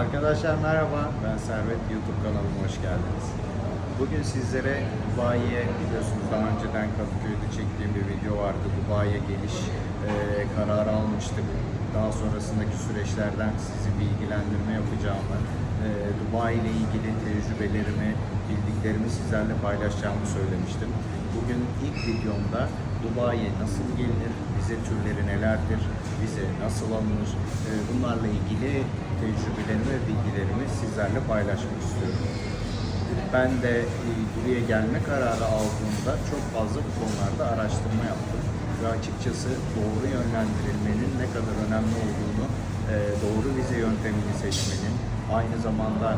Arkadaşlar merhaba, ben Servet. YouTube kanalıma hoş geldiniz. Bugün sizlere Dubai'ye biliyorsunuz daha önceden Kadıköy'de çektiğim bir video vardı. Dubai'ye geliş e, kararı almıştık. Daha sonrasındaki süreçlerden sizi bilgilendirme yapacağımı, e, Dubai ile ilgili tecrübelerimi, bildiklerimi sizlerle paylaşacağımı söylemiştim. Bugün ilk videomda Dubai'ye nasıl gelinir, vize türleri nelerdir, vize nasıl alınır, e, bunlarla ilgili tecrübelerimi ve bilgilerimi sizlerle paylaşmak istiyorum. Ben de e, buraya gelme kararı aldığımda çok fazla bu konularda araştırma yaptım. Ve açıkçası doğru yönlendirilmenin ne kadar önemli olduğunu, e, doğru vize yöntemini seçmenin, aynı zamanda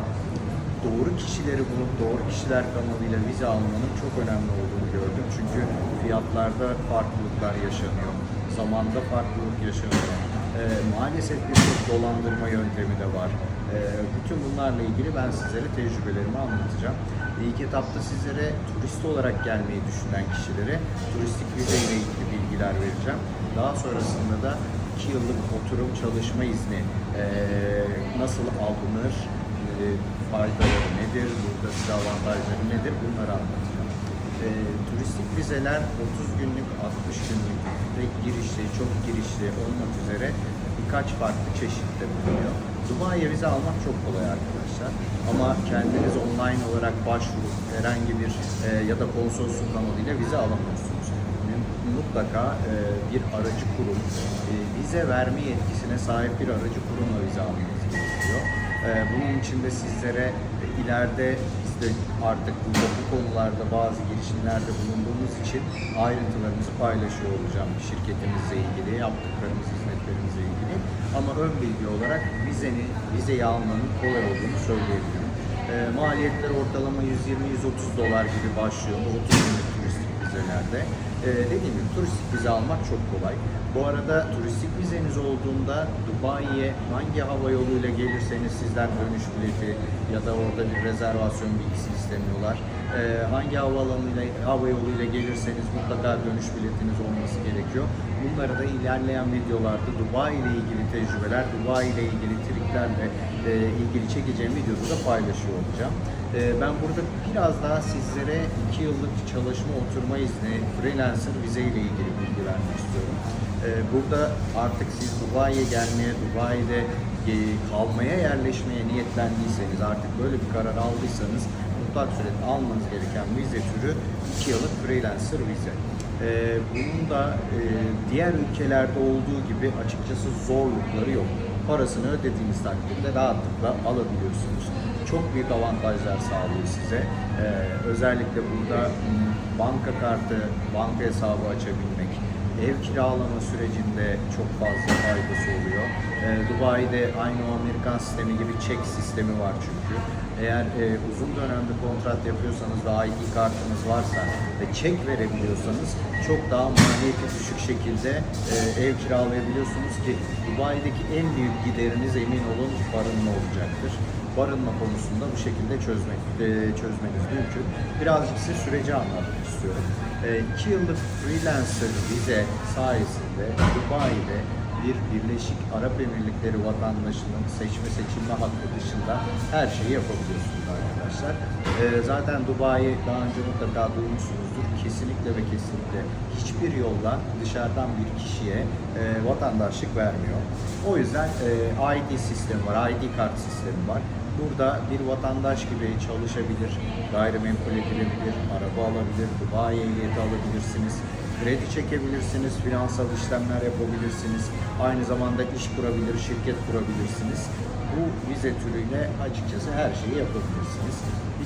doğru kişileri bulup doğru kişiler kanalıyla vize almanın çok önemli olduğunu gördüm. Çünkü fiyatlarda farklılıklar yaşanıyor, zamanda farklılık yaşanıyor. E, maalesef birçok dolandırma yöntemi de var. E, bütün bunlarla ilgili ben sizlere tecrübelerimi anlatacağım. İlk etapta sizlere turist olarak gelmeyi düşünen kişilere turistik vize ile ilgili bilgiler vereceğim. Daha sonrasında da 2 yıllık oturum çalışma izni e, nasıl alınır, e, faydaları nedir, burada size avantajları nedir bunları anlatacağım. E, turistik vizeler 30 günlük, 60 günlük, tek girişli, çok girişli olmak üzere birkaç farklı çeşitte bulunuyor. Dubai'ye vize almak çok kolay arkadaşlar. Ama kendiniz online olarak başvurup herhangi bir e, ya da konsolosluk kanalıyla vize alamıyorsunuz. Mutlaka e, bir aracı kurum, e, vize verme yetkisine sahip bir aracı kurumla vize almanız gerekiyor. E, bunun için de sizlere e, ileride de artık burada bu konularda bazı girişimlerde bulunduğumuz için ayrıntılarımızı paylaşıyor olacağım şirketimizle ilgili, yaptıklarımız, hizmetlerimizle ilgili. Ama ön bilgi olarak vizeni, vizeyi almanın kolay olduğunu söyleyebilirim. E, maliyetler ortalama 120-130 dolar gibi başlıyor bu 30 günlük turistik vizelerde. E, dediğim gibi turistik vize almak çok kolay. Bu arada turistik vizeniz olduğunda Dubai'ye hangi hava yoluyla gelirseniz sizden dönüş bileti ya da orada bir rezervasyon bilgisi istemiyorlar. E, hangi havaalanıyla, hava yoluyla gelirseniz mutlaka dönüş biletiniz olması gerekiyor. Bunları da ilerleyen videolarda Dubai ile ilgili tecrübeler, Dubai ile ilgili triklerle e, ilgili çekeceğim videoda da paylaşıyor olacağım. E, ben burada biraz daha sizlere 2 yıllık çalışma oturma izni, freelancer vize ile ilgili bilgi vermek istiyorum. E, burada artık siz Dubai'ye gelmeye, Dubai'de e, kalmaya, yerleşmeye niyetlendiyseniz, artık böyle bir karar aldıysanız mutlak surette almanız gereken vize türü 2 yıllık freelancer vize. Ee, bunun da e, diğer ülkelerde olduğu gibi açıkçası zorlukları yok. Parasını ödediğiniz takdirde rahatlıkla alabiliyorsunuz. Çok büyük avantajlar sağlıyor size. Ee, özellikle burada banka kartı, banka hesabı açabilmek, ev kiralama sürecinde çok fazla faydası oluyor. Ee, Dubai'de aynı o Amerikan sistemi gibi çek sistemi var çünkü. Eğer e, uzun dönemde kontrat yapıyorsanız ve ID kartınız varsa ve çek verebiliyorsanız çok daha maliyeti düşük şekilde e, ev kiralayabiliyorsunuz ki Dubai'deki en büyük gideriniz emin olun barınma olacaktır. Barınma konusunda bu şekilde çözmek e, çözmeniz mümkün. Birazcık size süreci anlatmak istiyorum. 2 yıllık freelancer vize sayesinde Dubai'de bir Birleşik Arap Emirlikleri vatandaşının seçme seçilme hakkı dışında her şeyi yapabiliyorsunuz arkadaşlar. Ee, zaten Dubai daha önce mutlaka duymuşsunuzdur. Kesinlikle ve kesinlikle hiçbir yolla dışarıdan bir kişiye e, vatandaşlık vermiyor. O yüzden e, ID sistemi var, ID kart sistemi var. Burada bir vatandaş gibi çalışabilir, gayrimenkul edilebilir, araba alabilir, Dubai ehliyeti alabilirsiniz, kredi çekebilirsiniz, finansal işlemler yapabilirsiniz, aynı zamanda iş kurabilir, şirket kurabilirsiniz. Bu vize türüyle açıkçası her şeyi yapabilirsiniz.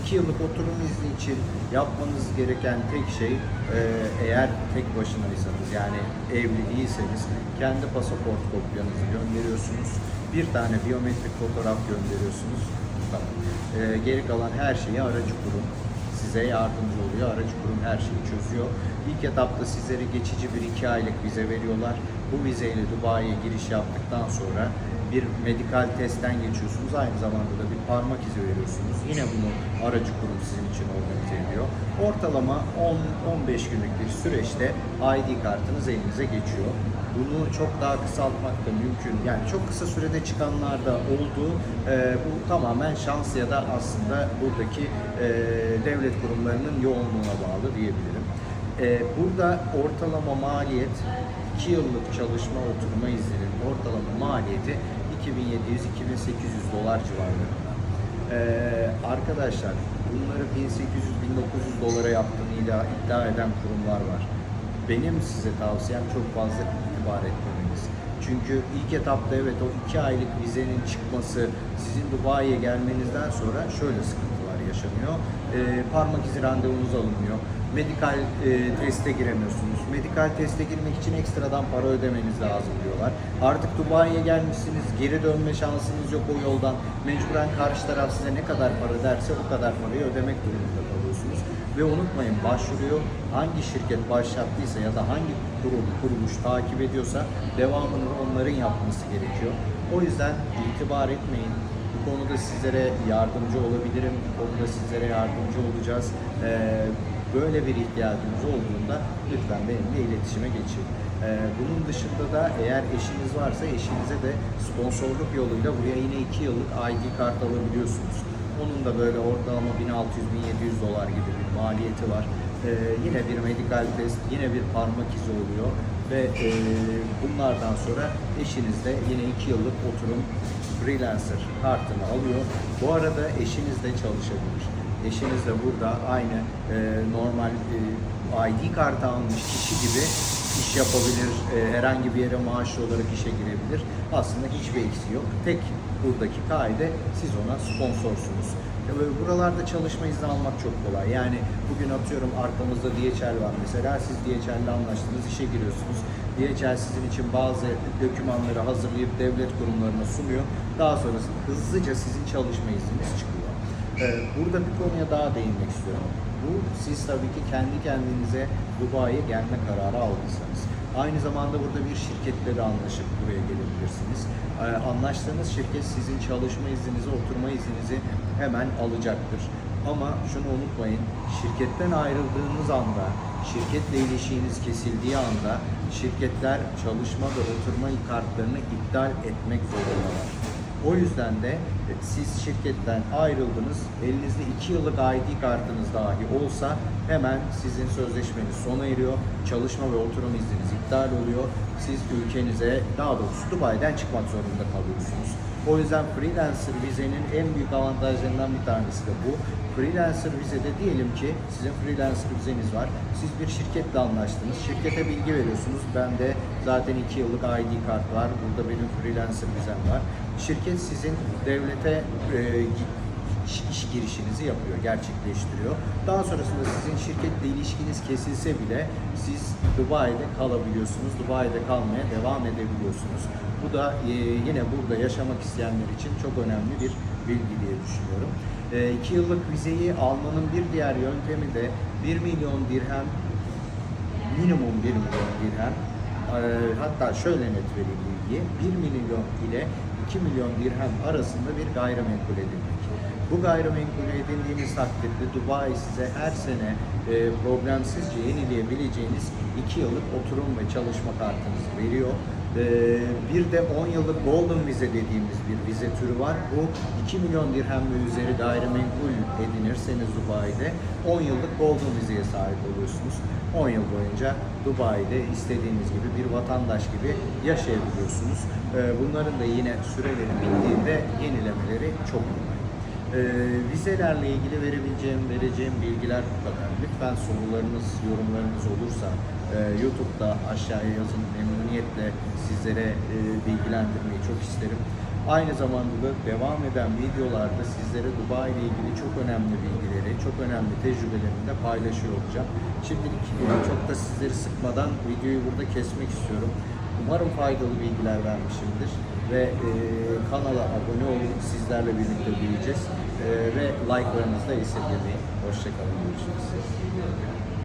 2 yıllık oturum izni için yapmanız gereken tek şey e, eğer tek başınaysanız yani evli değilseniz kendi pasaport kopyanızı gönderiyorsunuz. Bir tane biyometrik fotoğraf gönderiyorsunuz. E, geri kalan her şeyi aracı kurum size yardımcı oluyor. Aracı kurum her şeyi çözüyor. İlk etapta sizlere geçici bir iki aylık vize veriyorlar. Bu vizeyle Dubai'ye giriş yaptıktan sonra bir medikal testten geçiyorsunuz. Aynı zamanda da bir parmak izi veriyorsunuz. Yine bunu aracı kurum sizin için organize ediyor. Ortalama 10-15 günlük bir süreçte ID kartınız elinize geçiyor. Bunu çok daha kısaltmak da mümkün. Yani çok kısa sürede çıkanlar da oldu. Ee, bu tamamen şans ya da aslında buradaki e, devlet kurumlarının yoğunluğuna bağlı diyebilirim. Ee, burada ortalama maliyet 2 yıllık çalışma oturma izninin ortalama maliyeti 2700-2800 dolar civarlarında. Ee, arkadaşlar bunları 1800-1900 dolara yaptığını iddia, eden kurumlar var. Benim size tavsiyem çok fazla itibar etmemeniz. Çünkü ilk etapta evet o 2 aylık vizenin çıkması sizin Dubai'ye gelmenizden sonra şöyle sıkıntılar yaşanıyor. Ee, parmak izi randevunuz alınmıyor. Medikal e, teste giremiyorsunuz. Medikal teste girmek için ekstradan para ödemeniz lazım diyorlar. Artık Dubai'ye gelmişsiniz, geri dönme şansınız yok o yoldan. Mecburen karşı taraf size ne kadar para derse o kadar parayı ödemek durumunda kalıyorsunuz. Ve unutmayın başvuruyu hangi şirket başlattıysa ya da hangi kurum, kuruluş takip ediyorsa devamını onların yapması gerekiyor. O yüzden itibar etmeyin. Konuda sizlere yardımcı olabilirim. Bu konuda sizlere yardımcı olacağız. Ee, böyle bir ihtiyacınız olduğunda lütfen benimle iletişime geçin. Ee, bunun dışında da eğer eşiniz varsa eşinize de sponsorluk yoluyla buraya yine 2 yıllık ID kart alabiliyorsunuz. Onun da böyle ortalama 1600-1700 dolar gibi bir maliyeti var. Ee, yine bir medikal test, yine bir parmak izi oluyor ve e, bunlardan sonra eşiniz de yine 2 yıllık oturum freelancer kartını alıyor. Bu arada eşiniz de çalışabilir. Eşiniz de burada aynı e, normal e, ID kartı almış kişi gibi iş yapabilir, e, herhangi bir yere maaşlı olarak işe girebilir. Aslında hiçbir eksiği yok. Tek buradaki kaide siz ona sponsorsunuz. Böyle buralarda çalışma izni almak çok kolay. Yani bugün atıyorum arkamızda DHL var mesela. Siz DHL ile anlaştınız, işe giriyorsunuz. DHL sizin için bazı dokümanları hazırlayıp devlet kurumlarına sunuyor. Daha sonrasında hızlıca sizin çalışma izniniz çıkıyor. Ee, Burada bir konuya daha değinmek istiyorum. Bu siz tabii ki kendi kendinize Dubai'ye gelme kararı aldıysanız. Aynı zamanda burada bir şirketle de anlaşıp buraya gelebilirsiniz. Ee, Anlaştığınız şirket sizin çalışma izninizi, oturma izninizi hemen alacaktır. Ama şunu unutmayın, şirketten ayrıldığınız anda, şirketle ilişkiniz kesildiği anda şirketler çalışma ve oturma kartlarını iptal etmek zorundalar. O yüzden de e, siz şirketten ayrıldınız, elinizde 2 yıllık ID kartınız dahi olsa hemen sizin sözleşmeniz sona eriyor, çalışma ve oturum izniniz iptal oluyor. Siz ülkenize, daha doğrusu Dubai'den çıkmak zorunda kalıyorsunuz. O yüzden freelancer vizenin en büyük avantajlarından bir tanesi de bu. Freelancer vizede diyelim ki sizin freelancer vizeniz var. Siz bir şirketle anlaştınız. Şirkete bilgi veriyorsunuz. Ben de zaten 2 yıllık ID kart var. Burada benim freelancer vizem var. Şirket sizin devlete e, iş, iş girişinizi yapıyor, gerçekleştiriyor. Daha sonrasında sizin şirketle ilişkiniz kesilse bile siz Dubai'de kalabiliyorsunuz. Dubai'de kalmaya devam edebiliyorsunuz. Bu da e, yine burada yaşamak isteyenler için çok önemli bir bilgi diye düşünüyorum. 2 yıllık vizeyi almanın bir diğer yöntemi de 1 milyon dirhem minimum 1 milyon dirhem e, hatta şöyle net vereyim bilgiyi 1 milyon ile 2 milyon dirhem arasında bir gayrimenkul edinmek. Bu gayrimenkul edindiğiniz takdirde Dubai size her sene e, problemsizce yenileyebileceğiniz 2 yıllık oturum ve çalışma kartınızı veriyor. E, bir de 10 yıllık Golden Vize dediğimiz bir vize türü var. Bu 2 milyon dirhem ve üzeri gayrimenkul edinirseniz Dubai'de 10 yıllık Golden Vize'ye sahip oluyorsunuz. 10 yıl boyunca Dubai'de istediğiniz gibi bir vatandaş gibi yaşayabiliyorsunuz. E, bunların da yine süreleri bittiğinde yenilemeleri çok kolay. Ee, vizelerle ilgili verebileceğim, vereceğim bilgiler bu kadar. Lütfen sorularınız, yorumlarınız olursa e, YouTube'da aşağıya yazın. Memnuniyetle sizlere e, bilgilendirmeyi çok isterim. Aynı zamanda da devam eden videolarda sizlere Dubai ile ilgili çok önemli bilgileri, çok önemli tecrübelerimi de paylaşıyor olacağım. Şimdilik e, çok da sizleri sıkmadan videoyu burada kesmek istiyorum. Umarım faydalı bilgiler vermişimdir ve e, kanala abone olun. Sizlerle birlikte büyüyeceğiz. E, ve like'larınızı da esirgemeyin. Hoşçakalın. Görüşürüz.